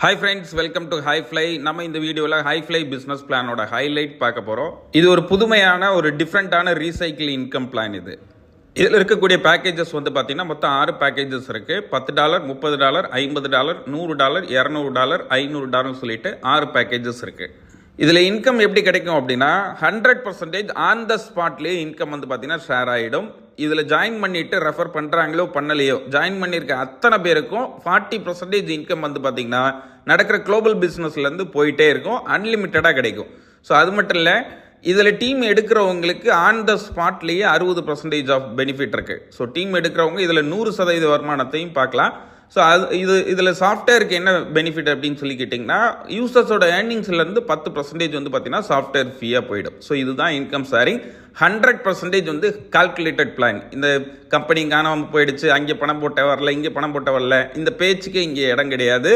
Hi friends welcome to Hi Fly நம்ம இந்த வீடியோவில் ஹை ஃப்ளை பிஸ்னஸ் பிளானோட ஹைலைட் பார்க்க போகிறோம் இது ஒரு புதுமையான ஒரு டிஃப்ரெண்ட்டான ரீசைக்கிள் இன்கம் பிளான் இது. இதில் இருக்கக்கூடிய பேக்கேஜஸ் வந்து பார்த்திங்கன்னா மொத்தம் ஆறு பேக்கேஜஸ் இருக்குது பத்து டாலர் முப்பது டாலர் ஐம்பது டாலர் நூறு டாலர் இரநூறு டாலர் ஐநூறு டாலர்னு சொல்லிட்டு ஆறு பேக்கேஜஸ் இருக்குது இதில் இன்கம் எப்படி கிடைக்கும் அப்படின்னா ஹண்ட்ரட் பர்சன்டேஜ் ஆன் த ஸ்பாட்லேயே இன்கம் வந்து பார்த்தீங்கன்னா ஷேர் ஆகிடும் இதில் ஜாயின் பண்ணிட்டு ரெஃபர் பண்ணுறாங்களோ பண்ணலையோ ஜாயின் பண்ணியிருக்க அத்தனை பேருக்கும் ஃபார்ட்டி பர்சன்டேஜ் இன்கம் வந்து பார்த்தீங்கன்னா நடக்கிற குளோபல் பிஸ்னஸ்லேருந்து போயிட்டே இருக்கும். அன்லிமிட்டடாக கிடைக்கும். ஸோ அது மட்டும் இல்லை இதில் டீம் எடுக்கிறவங்களுக்கு ஆன் த ஸ்பாட்லேயே அறுபது பர்சன்டேஜ் ஆஃப் பெனிஃபிட் இருக்குது ஸோ டீம் எடுக்கிறவங்க இதில் நூறு சதவீத வருமானத்தையும் பார்க்கலாம். ஸோ அது இது இதில் சாஃப்ட்வேருக்கு என்ன பெனிஃபிட் அப்படின்னு சொல்லி கேட்டிங்கன்னா யூசர்ஸோட ஏர்னிங்ஸ்லேருந்து பத்து பர்சன்டேஜ் வந்து பார்த்தீங்கன்னா சாஃப்ட்வேர் ஃபீயாக போயிடும். ஸோ இதுதான் இன்கம் ஷேரிங் ஹண்ட்ரட் பர்சன்டேஜ் வந்து கால்குலேட்டட் பிளான் இந்த கம்பெனி காணாமல் போயிடுச்சு அங்கே பணம் போட்ட வரல இங்கே பணம் போட்ட வரல இந்த பேச்சுக்கு இங்கே இடம் கிடையாது.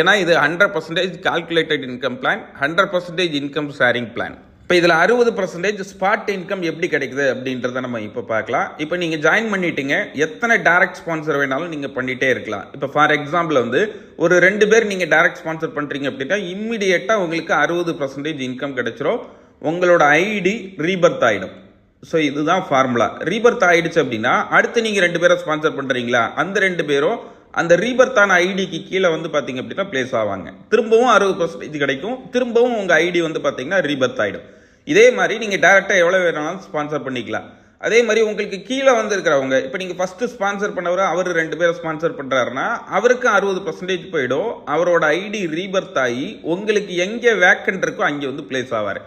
ஏன்னா இது hundred percentage calculated income plan hundred percentage income sharing plan இப்போ இதில் அறுபது பர்சன்டேஜ் ஸ்பாட் இன்கம் எப்படி கிடைக்குது அப்படின்றத நம்ம இப்போ பார்க்கலாம். இப்போ நீங்கள் ஜாயின் பண்ணிட்டீங்க எத்தனை டேரக்ட் ஸ்பான்சர் வேணாலும் நீங்கள் பண்ணிகிட்டே இருக்கலாம். இப்போ ஃபார் எக்ஸாம்பிள் வந்து ஒரு ரெண்டு பேர் நீங்கள் டேரக்ட் ஸ்பான்சர் பண்ணுறீங்க அப்படின்னா இம்மிடியேட்டாக உங்களுக்கு அறுபது பர்சன்டேஜ் இன்கம் கிடைச்சிரும். உங்களோட ஐடி ரீபர்த் ஆகிடும் ஸோ இதுதான் ஃபார்முலா ரீபர்த் ஆகிடுச்சு அப்படின்னா அடுத்து நீங்கள் ரெண்டு பேரை ஸ்பான்சர் பண்ணுறீங்களா அந்த ரெண்டு பேரும் அந்த ரீபர்த்தான ஐடிக்கு கீழே வந்து பார்த்தீங்க அப்படின்னா பிளேஸ் ஆவாங்க. திரும்பவும் அறுபது பர்சன்டேஜ் கிடைக்கும். திரும்பவும் உங்கள் ஐடி வந்து பார்த்தீங்கன்னா ரீபர்த் ஆகிடும் இதே மாதிரி நீங்கள் டேரெக்டாக எவ்வளோ வேணாலும் ஸ்பான்சர் பண்ணிக்கலாம். அதே மாதிரி உங்களுக்கு கீழே வந்திருக்கிறவங்க இப்போ நீங்கள் ஃபஸ்ட்டு ஸ்பான்சர் பண்ணவர் அவர் ரெண்டு பேரை ஸ்பான்சர் பண்ணுறாருன்னா அவருக்கும் அறுபது பர்சன்டேஜ் போயிடும். அவரோட ஐடி ரீபர்த் ஆகி உங்களுக்கு எங்கே வேக்கண்ட் இருக்கோ அங்கே வந்து பிளேஸ் ஆவார்.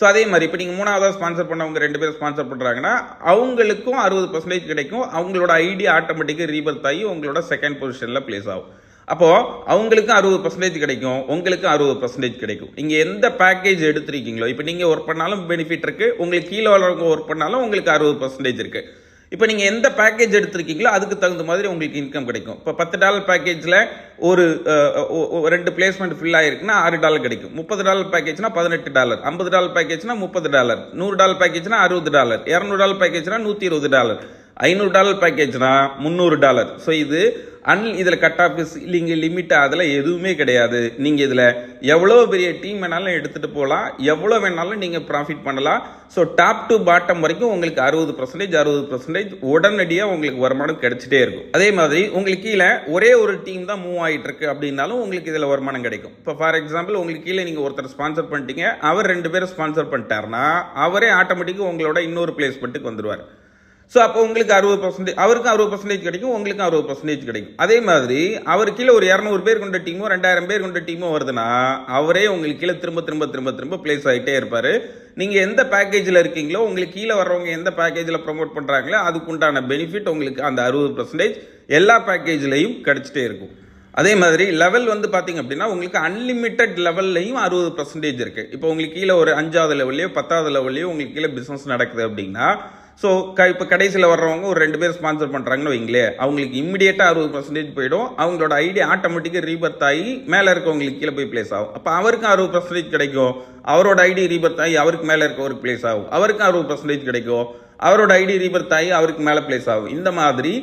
ஸோ அதே மாதிரி இப்போ நீங்கள் மூணாவதாக ஸ்பான்சர் பண்ணவங்க ரெண்டு பேரும் ஸ்பான்சர் பண்ணுறாங்கன்னா அவங்களுக்கும் அறுபது பர்சன்டேஜ் கிடைக்கும். அவங்களோட ஐடி ஆட்டோமேட்டிக்காக ரீபர்த் ஆகி உங்களோட செகண்ட் பொசிஷனில் பிளேஸ் ஆகும். அப்போது அவங்களுக்கும் அறுபது பர்சன்டேஜ் கிடைக்கும் உங்களுக்கும் அறுபது பர்சன்டேஜ் கிடைக்கும். நீங்கள் எந்த பேக்கேஜ் எடுத்துருக்கீங்களோ இப்போ நீங்கள் ஒர்க் பண்ணாலும் பெனிஃபிட் இருக்குது உங்களுக்கு கீழே வரவங்க ஒர்க் பண்ணாலும் உங்களுக்கு அறுபது பர்சன்டேஜ் இருக்குது இப்போ நீங்கள் எந்த பேக்கேஜ் எடுத்திருக்கீங்களோ அதுக்கு தகுந்த மாதிரி உங்களுக்கு இன்கம் கிடைக்கும். இப்போ பத்து டாலர் பேக்கேஜில் ஒரு ரெண்டு பிளேஸ்மெண்ட் ஃபில் ஆகிருக்குன்னா ஆறு டாலர் கிடைக்கும். முப்பது டாலர் பேக்கேஜ்னா பதினெட்டு டாலர். ஐம்பது டாலர் பேக்கேஜ்னா முப்பது டாலர். நூறு டாலர் பேக்கேஜ்னா அறுபது டாலர். இரநூறு டாலர் பேக்கேஜ்னா நூற்றி இருபது டாலர். ஐநூறு டாலர் பேக்கேஜ்னா முந்நூறு டாலர். ஸோ இது அன் இதில் கட் ஆஃப் இல்லைங்க லிமிட் அதில் எதுவுமே கிடையாது. நீங்கள் இதில் எவ்வளோ பெரிய டீம் வேணாலும் எடுத்துகிட்டு போகலாம் எவ்வளோ வேணாலும் நீங்கள் ப்ராஃபிட் பண்ணலாம். ஸோ டாப் டு பாட்டம் வரைக்கும் உங்களுக்கு அறுபது பர்சன்டேஜ் அறுபது பர்சன்டேஜ் உடனடியாக உங்களுக்கு வருமானம் கிடைச்சிட்டே இருக்கும். அதே மாதிரி உங்களுக்கு கீழே ஒரே ஒரு டீம் தான் மூவ் ஆகிட்டு இருக்கு அப்படின்னாலும் உங்களுக்கு இதில் வருமானம் கிடைக்கும். இப்போ ஃபார் எக்ஸாம்பிள் உங்களுக்கு கீழே நீங்கள் ஒருத்தர் ஸ்பான்சர் பண்ணிட்டீங்க. அவர் ரெண்டு பேரும் ஸ்பான்சர் பண்ணிட்டாருன்னா அவரே ஆட்டோமேட்டிக்காக உங்களோட இன்னொரு பிளேஸ்மெண்ட்டுக்கு வந்துடுவார் ஸோ அப்போ உங்களுக்கு அறுபது பர்சன்டேஜ் அவருக்கும் அறுபது பர்சன்டேஜ் கிடைக்கும் உங்களுக்கும் அறுபது பர்சன்டேஜ் கிடைக்கும். அதே மாதிரி அவர் கீழே ஒரு இரநூறு பேர் கொண்ட டீமோ ரெண்டாயிரம் பேர் கொண்ட டீமோ வருதுன்னா அவரே உங்களுக்கு கீழே திரும்ப திரும்ப திரும்ப திரும்ப பிளேஸ் ஆகிட்டே இருப்பார். நீங்கள் எந்த பேக்கேஜில் இருக்கீங்களோ உங்களுக்கு கீழே வர்றவங்க எந்த பேக்கேஜில் ப்ரொமோட் பண்ணுறாங்களோ அதுக்குண்டான பெனிஃபிட் உங்களுக்கு அந்த அறுபது பர்சன்டேஜ் எல்லா பேக்கேஜ்லையும் கிடச்சிட்டே இருக்கும். அதே மாதிரி லெவல் வந்து பார்த்திங்க அப்படின்னா உங்களுக்கு அன்லிமிட்டெட் லெவல்லையும் அறுபது பர்சன்டேஜ் இருக்குது இப்போ உங்களுக்கு கீழே ஒரு அஞ்சாவது லெவல்லையோ பத்தாவது லெவல்லையோ உங்களுக்கு கீழே பிஸ்னஸ் நடக்குது அப்படின்னா ஸோ க இப்போ கடைசியில் வர்றவங்க ஒரு ரெண்டு பேர் ஸ்பான்சர் பண்ணுறாங்கன்னு வைங்களேன் அவங்களுக்கு இம்மிடியேட்டாக அறுபது பர்சன்டேஜ் போயிடும். அவங்களோட ஐடி ஆட்டோமேட்டிக்காக ரீபர்த் ஆகி மேலே இருக்கவங்களுக்கு கீழே போய் பிளேஸ் ஆகும். அப்போ அவருக்கும் அறுபது பர்சன்டேஜ் கிடைக்கும். அவரோட ஐடி ரீபர்த் ஆகி அவருக்கு மேலே இருக்கவருக்கு பிளேஸ் ஆகும். அவருக்கும் அறுபது பர்சன்டேஜ் கிடைக்கும். அவரோட ஐடி ரீபர்த் ஆகி அவருக்கு மேலே பிளேஸ் ஆகும். இந்த மாதிரி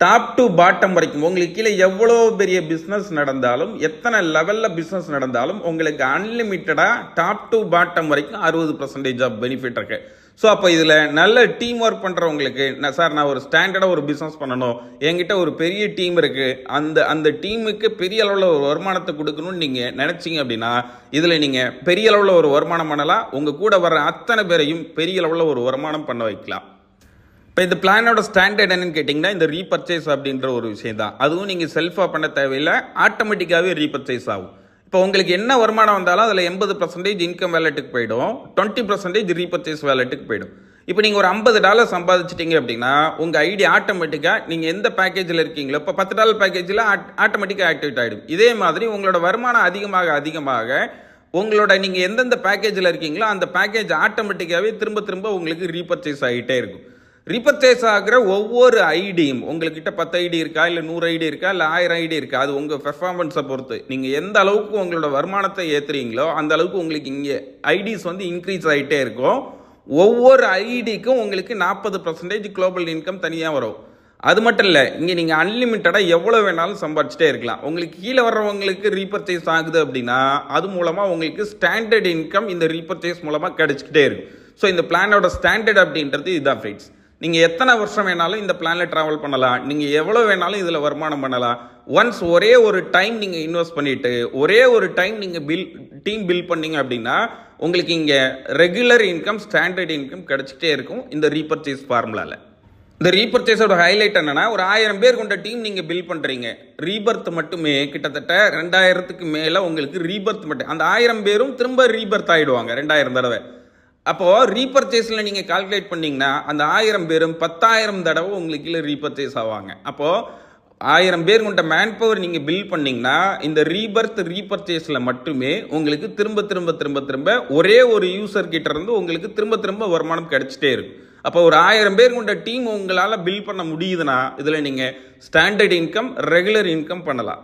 டாப் டு பாட்டம் வரைக்கும் உங்களுக்கு கீழே எவ்வளோ பெரிய பிஸ்னஸ் நடந்தாலும் எத்தனை லெவலில் பிஸ்னஸ் நடந்தாலும் உங்களுக்கு அன்லிமிட்டடாக டாப் டு பாட்டம் வரைக்கும் அறுபது பர்சன்டேஜ் ஆஃப் பெனிஃபிட் இருக்குது ஸோ அப்போ இதில் நல்ல டீம் ஒர்க் பண்ணுறவங்களுக்கு நான் சார் நான் ஒரு ஸ்டாண்டர்டாக ஒரு பிஸ்னஸ் பண்ணணும். என்கிட்ட ஒரு பெரிய டீம் இருக்குது அந்த அந்த டீமுக்கு பெரிய அளவில் ஒரு வருமானத்தை கொடுக்கணும்னு நீங்கள் நினச்சிங்க அப்படின்னா இதில் நீங்கள் பெரிய அளவில் ஒரு வருமானம் பண்ணலாம். உங்கள் கூட வர அத்தனை பேரையும் பெரிய அளவில் ஒரு வருமானம் பண்ண வைக்கலாம். இப்போ இந்த பிளானோட ஸ்டாண்டர்ட் என்னன்னு கேட்டிங்கன்னா இந்த ரீபர்ச்சேஸ் அப்படின்ற ஒரு விஷயம் தான் அதுவும் நீங்கள் செல்ஃபாக பண்ண தேவையில்லை ஆட்டோமேட்டிக்காகவே ரீபர்ச்சேஸ் ஆகும். இப்போ உங்களுக்கு என்ன வருமானம் வந்தாலும் அதில் எண்பது பர்சன்டேஜ் இன்கம் வேலெட்டுக்கு போயிடும். டுவெண்ட்டி பர்சன்டேஜ் ரீபர்ச்சேஸ் வேலெட்டுக்கு போயிடும். இப்போ நீங்கள் ஒரு ஐம்பது டாலர் சம்பாதிச்சிட்டீங்க அப்படின்னா உங்கள் ஐடி ஆட்டோமேட்டிக்காக நீங்கள் எந்த பேக்கேஜில் இருக்கீங்களோ இப்போ பத்து டாலர் பேக்கேஜில் ஆட்டோமேட்டிக்காக ஆக்டிவேட் ஆகிடும் இதே மாதிரி உங்களோட வருமானம் அதிகமாக அதிகமாக உங்களோட நீங்கள் எந்தெந்த பேக்கேஜில் இருக்கீங்களோ அந்த பேக்கேஜ் ஆட்டோமேட்டிக்காகவே திரும்ப திரும்ப உங்களுக்கு ரீபர்ச்சேஸ் ஆகிட்டே இருக்கும். ரீபர்ச்சேஸ் ஆகிற ஒவ்வொரு ஐடியும் உங்கள்கிட்ட பத்து ஐடி இருக்கா இல்லை நூறு ஐடி இருக்கா இல்லை ஆயிரம் ஐடி இருக்கா அது உங்கள் பெர்ஃபார்மன்ஸை பொறுத்து. நீங்கள் எந்த அளவுக்கு உங்களோட வருமானத்தை ஏற்றுறீங்களோ அந்த அளவுக்கு உங்களுக்கு இங்கே ஐடிஸ் வந்து இன்க்ரீஸ் ஆகிட்டே இருக்கும். ஒவ்வொரு ஐடிக்கும் உங்களுக்கு நாற்பது பர்சன்டேஜ் குளோபல் இன்கம் தனியாக வரும். அது மட்டும் இல்லை இங்கே நீங்கள் அன்லிமிட்டடாக எவ்வளோ வேணாலும் சம்பாதிச்சிட்டே இருக்கலாம். உங்களுக்கு கீழே வர்றவங்களுக்கு ரீபர்ச்சேஸ் ஆகுது அப்படின்னா அது மூலமாக உங்களுக்கு ஸ்டாண்டர்ட் இன்கம் இந்த ரீபர்ச்சேஸ் மூலமாக கிடைச்சிக்கிட்டே இருக்கும். ஸோ இந்த பிளானோட ஸ்டாண்டர்ட் அப்படின்றது இதுதான் ஃப்ரெண்ட்ஸ் நீங்கள் எத்தனை வருஷம் வேணாலும் இந்த பிளானில் ட்ராவல் பண்ணலாம். நீங்கள் எவ்வளோ வேணாலும் இதில் வருமானம் பண்ணலாம். ஒன்ஸ் ஒரே ஒரு டைம் நீங்கள் இன்வெஸ்ட் பண்ணிவிட்டு ஒரே ஒரு டைம் நீங்கள் பில் டீம் பில் பண்ணீங்க அப்படின்னா உங்களுக்கு இங்கே ரெகுலர் இன்கம் ஸ்டாண்டர்ட் இன்கம் கிடச்சிட்டே இருக்கும் இந்த ரீபர்ச்சேஸ் ஃபார்முலாவில் இந்த ரீபர்ச்சேஸோட ஹைலைட் என்னென்னா ஒரு ஆயிரம் பேர் கொண்ட டீம் நீங்கள் பில் பண்ணுறீங்க ரீபர்த் மட்டுமே கிட்டத்தட்ட ரெண்டாயிரத்துக்கு மேலே உங்களுக்கு ரீபர்த் மட்டும் அந்த ஆயிரம் பேரும் திரும்ப ரீபர்த் ஆகிடுவாங்க ரெண்டாயிரம் தடவை. அப்போது ரீபர்ச்சேஸில் நீங்கள் கால்குலேட் பண்ணிங்கன்னா அந்த ஆயிரம் பேரும் பத்தாயிரம் தடவை உங்களுக்கு கீழே ரீபர்ச்சேஸ் ஆவாங்க. அப்போது ஆயிரம் பேர் கொண்ட மேன் பவர் நீங்கள் பில் பண்ணிங்கன்னா இந்த ரீபர்த் ரீபர்ச்சேஸில் மட்டுமே உங்களுக்கு திரும்ப திரும்ப திரும்ப திரும்ப ஒரே ஒரு யூசர் கிட்ட இருந்து உங்களுக்கு திரும்ப திரும்ப வருமானம் கிடைச்சிட்டே இருக்கும். அப்போ ஒரு ஆயிரம் பேர் கொண்ட டீம் உங்களால் பில் பண்ண முடியுதுன்னா இதில் நீங்கள் ஸ்டாண்டர்ட் இன்கம் ரெகுலர் இன்கம் பண்ணலாம்.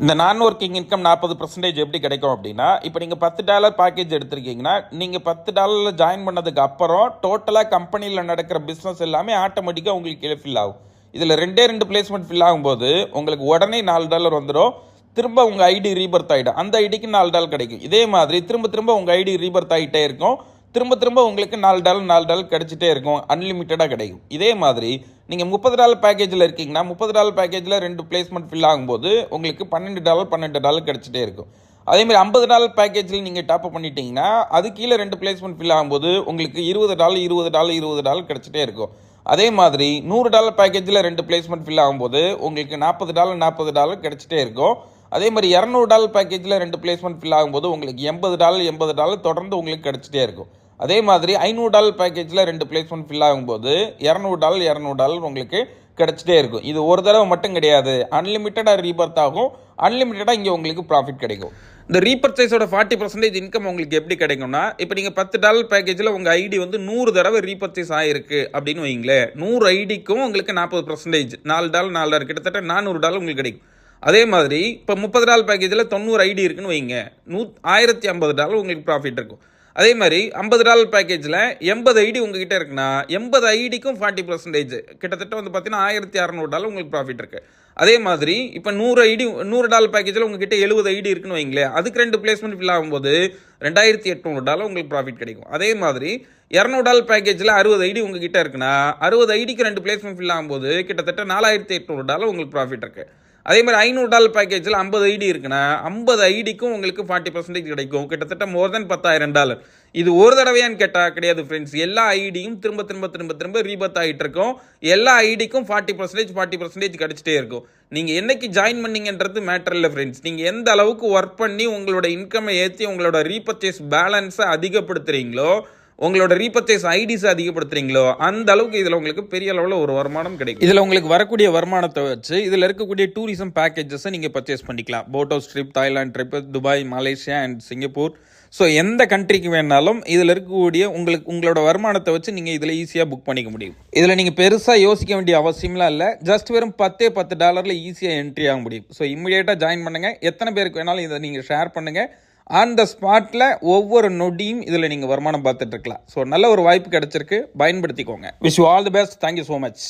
இந்த நான் ஒர்க்கிங் இன்கம் நாற்பது பர்சன்டேஜ் எப்படி கிடைக்கும் அப்படின்னா இப்போ நீங்கள் பத்து டாலர் பேக்கேஜ் எடுத்திருக்கீங்கன்னா நீங்கள் பத்து டாலரில் ஜாயின் பண்ணதுக்கு அப்புறம் டோட்டலாக கம்பெனியில் நடக்கிற பிஸ்னஸ் எல்லாமே ஆட்டோமேட்டிக்காக உங்களுக்கு கீழே ஃபில் ஆகும். இதில் ரெண்டே ரெண்டு பிளேஸ்மெண்ட் ஃபில் ஆகும்போது உங்களுக்கு உடனே நாலு டாலர் வந்துடும். திரும்ப உங்கள் ஐடி ரீபர்த் ஆகிடும் அந்த ஐடிக்கு நாலு டாலர் கிடைக்கும். இதே மாதிரி திரும்ப திரும்ப உங்கள் ஐடி ரீபர்த் ஆகிட்டே இருக்கும். திரும்ப திரும்ப உங்களுக்கு நாலு டாலர் நாலு டாலர் கிடச்சிட்டே இருக்கும். அன்லிமிட்டடாக கிடைக்கும். இதே மாதிரி நீங்கள் முப்பது டாலர் பேக்கேஜில் இருக்கீங்கன்னா முப்பது டாலர் பேக்கேஜில் ரெண்டு பிளேஸ்மெண்ட் ஃபில் ஆகும்போது உங்களுக்கு பன்னெண்டு டாலர் பன்னெண்டு டாலர் கிடைச்சிட்டே இருக்கும். அதேமாதிரி ஐம்பது டாலர் பேக்கேஜில் நீங்கள் டாப் பண்ணிட்டீங்கன்னா அது கீழே ரெண்டு பிளேஸ்மெண்ட் ஃபில் ஆகும்போது உங்களுக்கு இருபது டாலர் இருபது டாலர் இருபது டாலர் கிடச்சிட்டே இருக்கும். அதே மாதிரி நூறு டாலர் பேக்கேஜில் ரெண்டு பிளேஸ்மெண்ட் ஃபில் ஆகும்போது உங்களுக்கு நாற்பது டாலர் நாற்பது டாலர் கிடச்சிட்டே இருக்கும். அதே மாதிரி இரநூறு டாலர் பேக்கேஜில் ரெண்டு பிளேஸ்மெண்ட் ஃபில் ஆகும்போது உங்களுக்கு எண்பது டாலர் எண்பது டாலர் தொடர்ந்து உங்களுக்கு கிடச்சிட்டே இருக்கும். அதே மாதிரி ஐநூறு டாலர் பேக்கேஜில் ரெண்டு பிளேஸ்மெண்ட் ஃபில் ஆகும்போது இரநூறு டாலர் இரநூறு டாலர் உங்களுக்கு கிடைச்சிட்டே இருக்கும். இது ஒரு தடவை மட்டும் கிடையாது. அன்லிமிட்டடாக ரீபர்த் ஆகும். அன்லிமிட்டடாக இங்கே உங்களுக்கு ப்ராஃபிட் கிடைக்கும். இந்த ரீபர்ச்சேஸோட ஃபார்ட்டி பர்சன்டேஜ் இன்கம் உங்களுக்கு எப்படி கிடைக்கும்னா இப்போ நீங்கள் பத்து டாலர் பேக்கேஜில் உங்கள் ஐடி வந்து நூறு தடவை ரீபர்ச்சேஸ் ஆகிருக்கு அப்படின்னு வைங்களேன். நூறு ஐடிக்கும் உங்களுக்கு நாற்பது பர்சன்டேஜ் நாலு டாலர் நாலு டாலர் கிட்டத்தட்ட நானூறு டாலர் உங்களுக்கு கிடைக்கும். அதே மாதிரி இப்போ முப்பது டாலர் பேக்கேஜில் தொண்ணூறு ஐடி இருக்குன்னு வைங்க. நூ ஆயிரத்தி ஐம்பது டாலர் உங்களுக்கு ப்ராஃபிட் இருக்கும். அதே மாதிரி ஐம்பது டாலர் பேக்கேஜில் எண்பது ஐடி உங்ககிட்ட இருக்குன்னா எண்பது ஐடிக்கும் ஃபார்ட்டி பர்சன்டேஜ் கிட்டத்தட்ட வந்து பார்த்தீங்கன்னா ஆயிரத்தி அறநூறு டாலர் உங்களுக்கு ப்ராஃபிட் இருக்குது அதே மாதிரி இப்போ நூறு ஐடி நூறு டாலர் பேக்கேஜில் உங்ககிட்ட எழுபது ஐடி இருக்குன்னு வைங்களேன் அதுக்கு ரெண்டு பிளேஸ்மெண்ட் ஃபில் ஆகும்போது ரெண்டாயிரத்தி எட்நூறு டாலர் உங்களுக்கு ப்ராஃபிட் கிடைக்கும். அதே மாதிரி இரநூறு டாலர் பேக்கேஜில் அறுபது ஐடி உங்ககிட்ட இருக்குன்னா அறுபது ஐடிக்கு ரெண்டு பிளேஸ்மெண்ட் ஃபில் ஆகும்போது கிட்டத்தட்ட நாலாயிரத்தி எட்நூறு டாலர் உங்களுக்கு ப்ராஃபிட் இருக்குது அதே மாதிரி ஐநூறு டாலர் பேக்கேஜில் ஐம்பது ஐடி இருக்குன்னா ஐம்பது ஐடிக்கும் உங்களுக்கு ஃபார்ட்டி பர்சன்டேஜ் கிடைக்கும். கிட்டத்தட்ட மோர் தென் பத்தாயிரம் டாலர். இது ஒரு தடவையான்னு கேட்டால் கிடையாது ஃப்ரெண்ட்ஸ் எல்லா ஐடியும் திரும்ப திரும்ப திரும்ப திரும்ப ரீபத் ஆகிட்டு இருக்கும். எல்லா ஐடிக்கும் ஃபார்ட்டி பர்சன்டேஜ் ஃபார்ட்டி பர்சன்டேஜ் கிடைச்சிட்டே இருக்கும். நீங்கள் என்னைக்கு ஜாயின் பண்ணீங்கன்றது மேட்டர் இல்லை ஃப்ரெண்ட்ஸ் நீங்கள் எந்த அளவுக்கு ஒர்க் பண்ணி உங்களோட இன்கம்மை ஏற்றி உங்களோட ரீபர்ச்சேஸ் பேலன்ஸை அதிகப்படுத்துகிறீங்களோ உங்களோட ரீபர்ச்சேஸ் ஐடிஸ் அதிகப்படுத்துறீங்களோ அந்த அளவுக்கு இதில் உங்களுக்கு பெரிய அளவில் ஒரு வருமானம் கிடைக்கும். இதில் உங்களுக்கு வரக்கூடிய வருமானத்தை வச்சு இதில் இருக்கக்கூடிய டூரிசம் பேக்கேஜஸை நீங்கள் பர்ச்சேஸ் பண்ணிக்கலாம். Photos trip Thailand trip Dubai Malaysia and Singapore so எந்த கண்ட்ரிக்கு வேணாலும் இதில் இருக்கக்கூடிய உங்களுக்கு உங்களோட வருமானத்தை வச்சு நீங்கள் இதில் ஈஸியாக புக் பண்ணிக்க முடியும். இதில் நீங்கள் பெருசாக யோசிக்க வேண்டிய அவசியம்லாம் இல்லை. ஜஸ்ட் வெறும் பத்தே பத்து டாலரில் ஈஸியாக என்ட்ரி ஆக முடியும். ஸோ இம்மிடியேட்டாக ஜாயின் பண்ணுங்கள் எத்தனை பேருக்கு வேணாலும் இதை நீங்கள் ஷேர் பண்ணுங்கள் ஆன் த ஸ்பாட்டில் ஒவ்வொரு நொடியும் இதில் நீங்கள் வருமானம் பார்த்துட்ருக்கலாம் ஸோ நல்ல ஒரு வாய்ப்பு கிடச்சிருக்கு. பயன்படுத்திக்கோங்க. Wish you all the best thank you so much